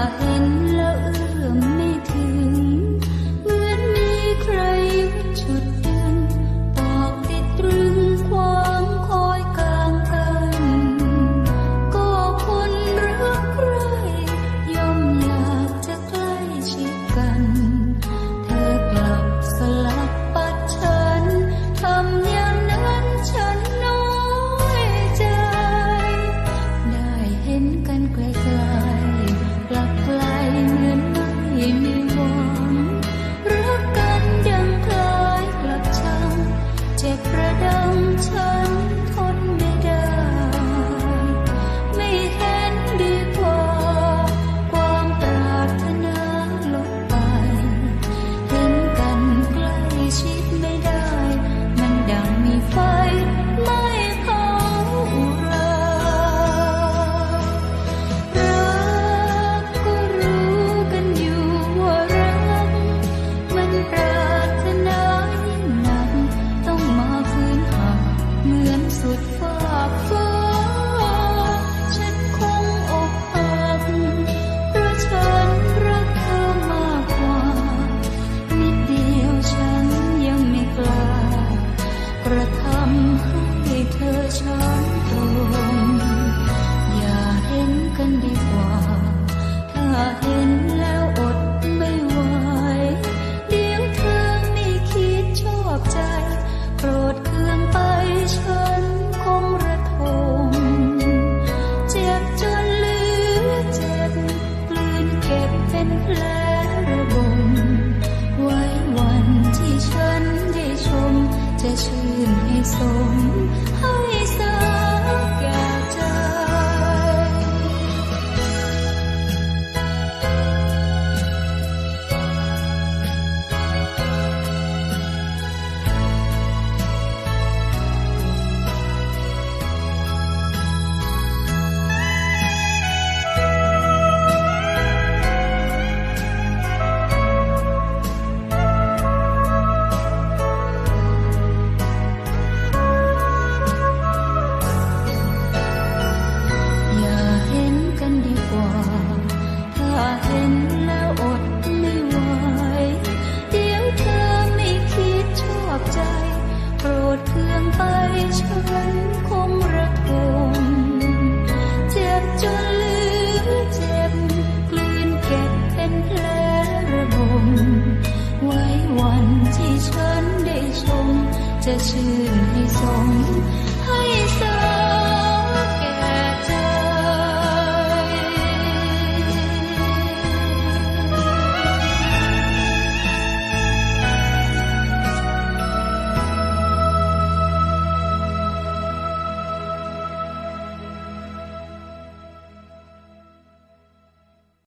la gente. มือนสุดฟากฟ้า ฉันคงอกหักเพราะฉันรักเธอมากกว่า นิดเดียวฉันยังไม่กล้ากระทำให้เธอช้ำตรง อย่าเห็นกันดี ชื่ 这是你。